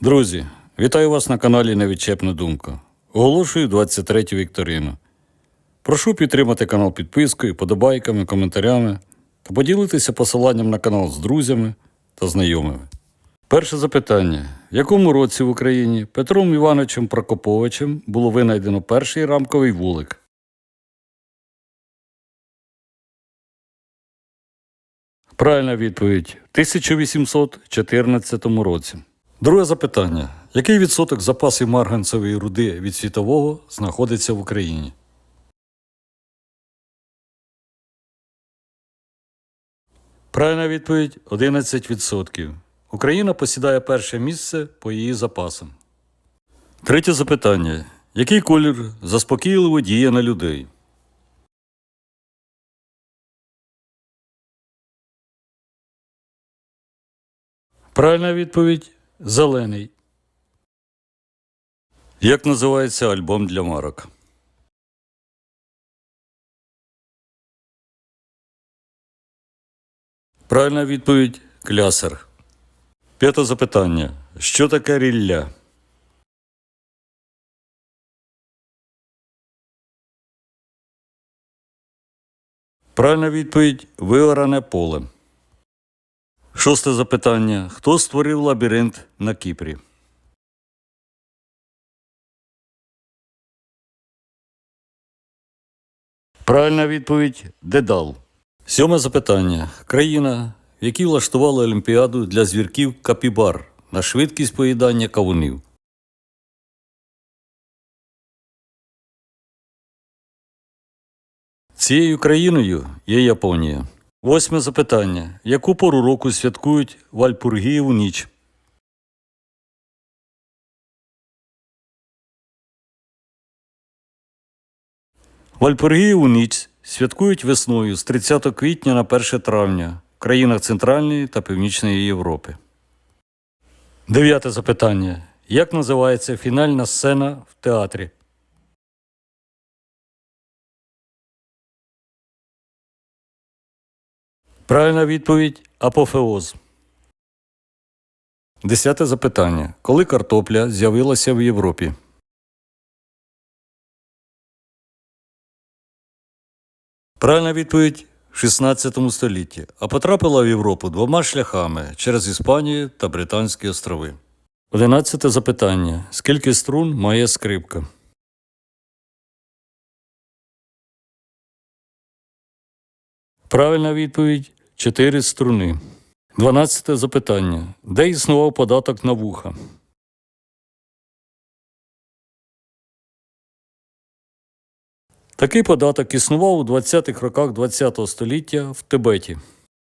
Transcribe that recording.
Друзі, вітаю вас на каналі Невідчепна Думка. Оголошую 23-ю вікторину. Прошу підтримати канал підпискою, подобайками, коментарями та поділитися посиланням на канал з друзями та знайомими. Перше запитання: в якому році в Україні Петром Івановичем Прокоповичем було винайдено перший рамковий вулик? Правильна відповідь в 1814 році. Друге запитання: який відсоток запасів марганцевої руди від світового знаходиться в Україні? Правильна відповідь 11%. Україна посідає перше місце по її запасам. Третє запитання: який колір заспокійливо діє на людей? Правильна відповідь зелений. Як називається альбом для марок? Правильна відповідь клясер. П'яте запитання. Що таке рілля? Правильна відповідь виоране поле. Шосте запитання. Хто створив лабіринт на Кіпрі? Правильна відповідь Дедал. Сьоме запитання. Країна, в якій влаштували Олімпіаду для звірків Капібар на швидкість поїдання кавунів. Цією країною є Японія. Восьме запитання. Яку пору року святкують Вальпургієву ніч? Вальпургієву ніч святкують весною з 30 квітня на 1 травня в країнах Центральної та Північної Європи. Дев'яте запитання. Як називається фінальна сцена в театрі? Правильна відповідь апофеоз. Десяте запитання. Коли картопля з'явилася в Європі? Правильна відповідь в 16 столітті, а потрапила в Європу двома шляхами через Іспанію та Британські острови. Одинадцяте запитання. Скільки струн має скрипка? Правильна відповідь 4 струни. Дванадцяте запитання. Де існував податок на вуха? Такий податок існував у 20-х роках ХХ століття в Тибеті.